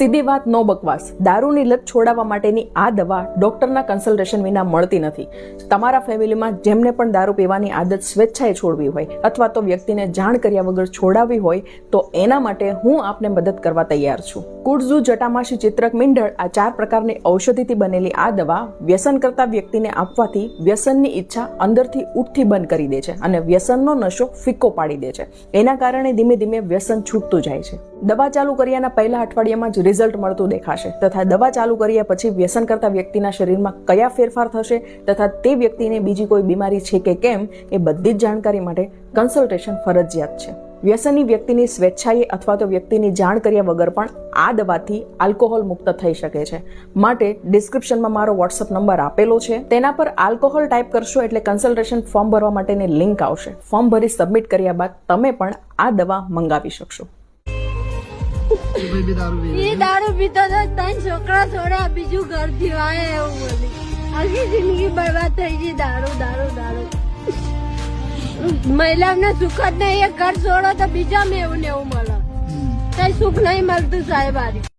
સીધી વાત નો બકવાસ. દારૂની લત છોડાવવા માટેની આ દવા ડોક્ટરના કન્સલ્ટેશન વિના મળતી નથી. તમારા ફેમિલીમાં જેમને પણ દારૂ પીવાની આદત સ્વેચ્છાએ છોડવી હોય અથવા તો વ્યક્તિને જાણ કર્યા વગર છોડાવવી હોય તો એના માટે હું આપને મદદ કરવા તૈયાર છું. કુડઝુ જટામાસી ચિત્રક મીંડળ આ ચાર પ્રકારની ઔષધિથી બનેલી આ દવા વ્યસન કરતા વ્યક્તિને આપવાથી વ્યસનની ઈચ્છા અંદરથી ઉઠથી બંધ કરી દે છે અને વ્યસનનો નશો ફિક્કો પાડી દે છે. એના કારણે ધીમે ધીમે વ્યસન છૂટતું જાય છે. દવા ચાલુ કર્યાના પહેલા અઠવાડિયામાં જ રિઝલ્ટ મળતું દેખાશે તથા દવા ચાલુ કર્યા પછી વ્યસન કરતા વ્યક્તિના શરીરમાં કયા ફેરફાર થશે તથા તે વ્યક્તિને બીજી કોઈ બીમારી છે કે કેમ એ બધી જ જાણકારી માટે કન્સલ્ટેશન ફરજિયાત છે. વ્યસની વ્યક્તિની સ્વેચ્છાએ અથવા તો વ્યક્તિની જાણ કર્યા વગર પણ આ દવાથી આલ્કોહોલ મુક્ત થઈ શકે છે. માટે ડિસ્ક્રિપ્શનમાં મારો વોટ્સઅપ નંબર આપેલો છે. તેના પર આલ્કોહોલ ટાઈપ કરશો એટલે કન્સલ્ટેશન ફોર્મ ભરવા માટેની લિંક આવશે. ફોર્મ ભરી સબમિટ કર્યા બાદ તમે પણ આ દવા મંગાવી શકશો. બીજું ઘર પીવાય એવું બોલી. જિંદગી બરબાદ થઈ ગઈ દારૂ દારૂ દારૂ. મહિલાઓને સુખ જ નહીં ઘર છોડો તો બીજા મેં એવું ને એવું મળે. કઈ સુખ નહીં મળતું સાહેબ આરી